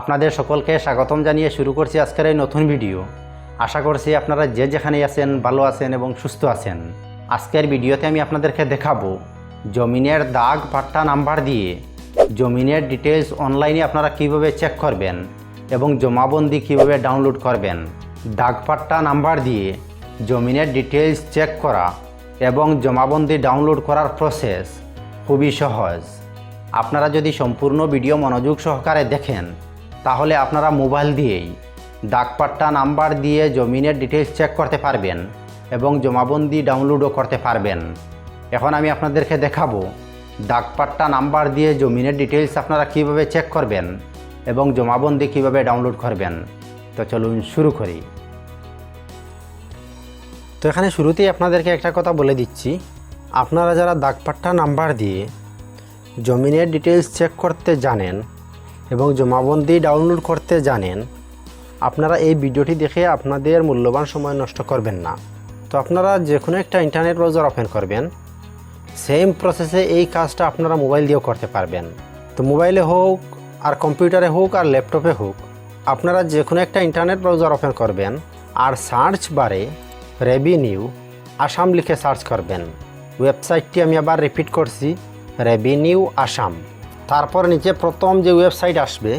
আপনাদের সকলকে স্বাগতম জানিয়ে শুরু করছি আজকের এই নতুন ভিডিও। আশা করছি আপনারা যে যেখানে আছেন, ভালো আছেন এবং সুস্থ আছেন। আজকের ভিডিওতে আমি আপনাদেরকে দেখাবো জমিনের দাগ পাট্টা নাম্বার দিয়ে জমিনের ডিটেলস অনলাইনে আপনারা কীভাবে চেক করবেন এবং জমাবন্দি কীভাবে ডাউনলোড করবেন। দাগ পাট্টা নাম্বার দিয়ে জমিনের ডিটেলস চেক করা এবং জমাবন্দি ডাউনলোড করার প্রসেস খুবই সহজ। আপনারা যদি সম্পূর্ণ ভিডিও মনোযোগ সহকারে দেখেন তাহলে আপনারা মোবাইল দিয়েই ডাকপাট্টা নাম্বার দিয়ে জমিনের ডিটেলস চেক করতে পারবেন এবং জমাবন্দি ডাউনলোডও করতে পারবেন। এখন আমি আপনাদেরকে দেখাবো ডাকপাট্টা নাম্বার দিয়ে জমিনের ডিটেলস আপনারা কীভাবে চেক করবেন এবং জমাবন্দি কীভাবে ডাউনলোড করবেন। তো চলুন শুরু করি। তো এখানে শুরুতেই আপনাদেরকে একটা কথা বলে দিচ্ছি। আপনারা যারা দাগপাট্টা নাম্বার দিয়ে জমিনের ডিটেলস চেক করতে জানেন এবং জমাবন্দি ডাউনলোড করতে জানেন, আপনারা এই ভিডিওটি দেখে আপনাদের মূল্যবান সময় নষ্ট করবেন না। তো আপনারা যে কোনো একটা ইন্টারনেট ব্রাউজার ওপেন করবেন। সেম প্রসেসে এই কাজটা আপনারা মোবাইল দিয়েও করতে পারবেন। তো মোবাইলে হোক, আর কম্পিউটারে হোক, আর ল্যাপটপে হোক, আপনারা যে কোনো একটা ইন্টারনেট ব্রাউজার ওপেন করবেন আর সার্চ বারে রেভিনিউ আসাম লিখে সার্চ করবেন। ওয়েবসাইটটি আমি আবার রিপিট করছি, রেভিনিউ আসাম। তারপর নিচে প্রথম যে ওয়েবসাইট আসবে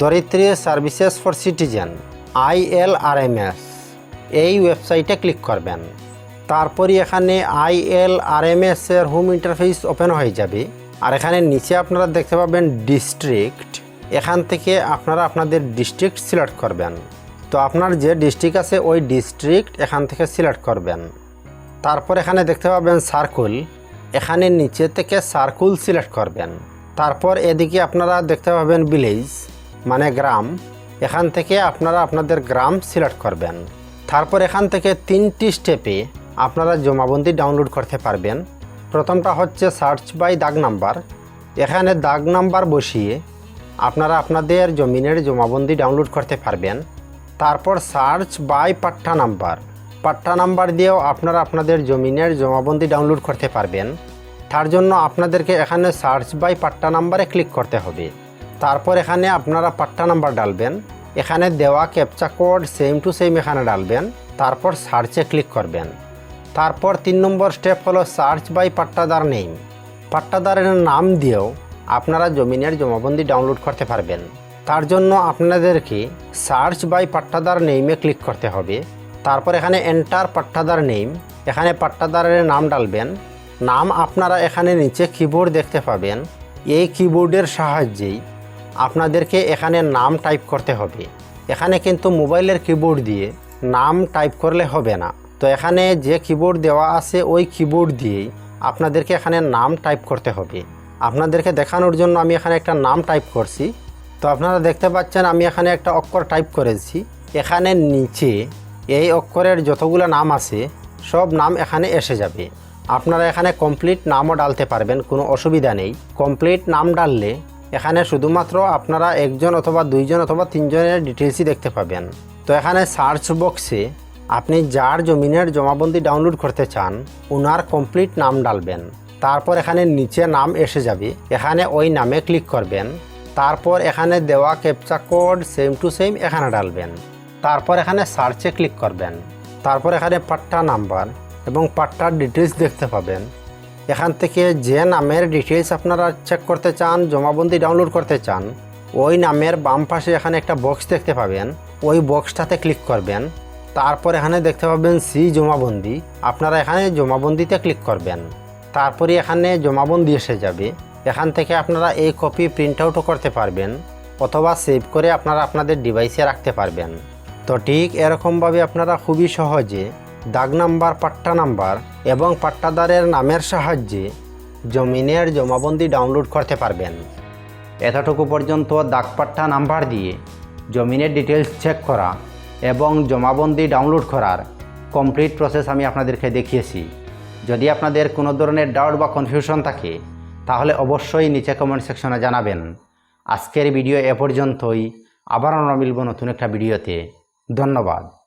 Dharitree services for citizen ILRMS এই ওয়েবসাইটে ক্লিক করবেন। তারপরই এখানে আই এল আর আইএলআরএমএস এর হোম ইন্টারফেস ওপেন হয়ে যাবে। আর এখানে নিচে আপনারা দেখতে পাবেন ডিস্ট্রিক্ট। এখান থেকে আপনারা আপনাদের ডিস্ট্রিক্ট সিলেক্ট করবেন। তো আপনার যে ডিস্ট্রিক্ট আছে, ওই ডিস্ট্রিক্ট এখান থেকে সিলেক্ট করবেন। তারপর এখানে দেখতে পাবেন সার্কুল। এখানে নিচে থেকে সার্কুল সিলেক্ট করবেন। তারপর এদিকে আপনারা দেখতে পাবেন ভিলেজ মানে গ্রাম। এখান থেকে আপনারা আপনাদের গ্রাম সিলেক্ট করবেন। তারপর এখান থেকে তিনটি স্টেপে আপনারা জমাবন্দি ডাউনলোড করতে পারবেন। প্রথমটা হচ্ছে সার্চ বাই দাগ নাম্বার। এখানে দাগ নাম্বার বসিয়ে আপনারা আপনাদের জমিনের জমাবন্দি ডাউনলোড করতে পারবেন। তারপর search by patta number. Patta number দিয়েও আপনারা আপনাদের জমিনের জমাবন্দি ডাউনলোড করতে পারবেন। তার জন্য আপনাদেরকে এখানে সার্চ বাই পাট্টা নাম্বারে ক্লিক করতে হবে। তারপর এখানে আপনারা পাট্টা নাম্বার ডালবেন। এখানে দেওয়া captcha code same to same এখানে ডালবেন। তারপর সার্চে ক্লিক করবেন। তারপর তিন নম্বর স্টেপ হলো সার্চ বাই পাট্টাদার নেম পাট্টাদারের নাম দিয়েও আপনারা জমিনের জমাবন্দি ডাউনলোড করতে পারবেন। তার জন্য আপনাদেরকে সার্চ বাই পাট্টাদার নেইমে ক্লিক করতে হবে। তারপর এখানে এন্টার পাট্টাদার নেম এখানে পাট্টাদারের নাম ডালবেন। নাম আপনারা এখানে নিচে কিবোর্ড দেখতে পাবেন। এই কিবোর্ডের সাহায্যেই আপনাদেরকে এখানে নাম টাইপ করতে হবে। এখানে কিন্তু মোবাইলের কিবোর্ড দিয়ে নাম টাইপ করলে হবে না। তো এখানে যে কিবোর্ড দেওয়া আছে, ওই কিবোর্ড দিয়েই আপনাদেরকে এখানে নাম টাইপ করতে হবে। আপনাদেরকে দেখানোর জন্য আমি এখানে একটা নাম টাইপ করছি। তো আপনারা দেখতে পাচ্ছেন আমি এখানে একটা অক্ষর টাইপ করেছি। এখানে নিচে এই অক্ষরের যতগুলো নাম আছে, সব নাম এখানে এসে যাবে। আপনারা এখানে কমপ্লিট নামও ডালতে পারবেন, কোনো অসুবিধা নেই। কমপ্লিট নাম ডাললে এখানে শুধুমাত্র আপনারা একজন অথবা দুইজন অথবা তিনজনের ডিটেলসই দেখতে পাবেন। তো এখানে সার্চ বক্সে আপনি যার জমিনের জমাবন্দি ডাউনলোড করতে চান ওনার কমপ্লিট নাম ডালবেন। তারপর এখানে নিচে নাম এসে যাবে, এখানে ওই নামে ক্লিক করবেন। তারপর এখানে দেওয়া captcha code same to same এখানে ডালবেন। তারপর এখানে সার্চে ক্লিক করবেন। তারপর এখানে পাট্টা নাম্বার এবং পাট্টার ডিটেলস দেখতে পাবেন। এখান থেকে যে নামের ডিটেলস আপনারা চেক করতে চান, জমাবন্দি ডাউনলোড করতে চান, ওই নামের বাম পাশে এখানে একটা বক্স দেখতে পাবেন। ওই বক্সটাতে ক্লিক করবেন। তারপর এখানে দেখতে পাবেন সি জমাবন্দি। আপনারা এখানে জমাবন্দিতে ক্লিক করবেন। তারপরে এখানে জমাবন্দি এসে যাবে। এখান থেকে আপনারা এই কপি প্রিন্ট আউটও করতে পারবেন অথবা সেভ করে আপনারা আপনাদের ডিভাইসে রাখতে পারবেন। তো ঠিক এরকমভাবে আপনারা খুবই সহজে দাগ নাম্বার, পাট্টা নাম্বার এবং পাট্টাদারের নামের সাহায্যে জমিনের জমাবন্দি ডাউনলোড করতে পারবেন। এতটুকু পর্যন্ত দাগপাট্টা নাম্বার দিয়ে জমিনের ডিটেলস চেক করা এবং জমাবন্দি ডাউনলোড করার কমপ্লিট প্রসেস আমি আপনাদেরকে দেখিয়েছি। যদি আপনাদের কোনো ধরনের ডাউট বা কনফিউশন থাকে, তাহলে অবশ্যই নিচে কমেন্ট সেকশনে জানাবেন। আজকের ভিডিও এ পর্যন্তই। আবার আমরা মিলব নতুন একটা ভিডিওতে। ধন্যবাদ।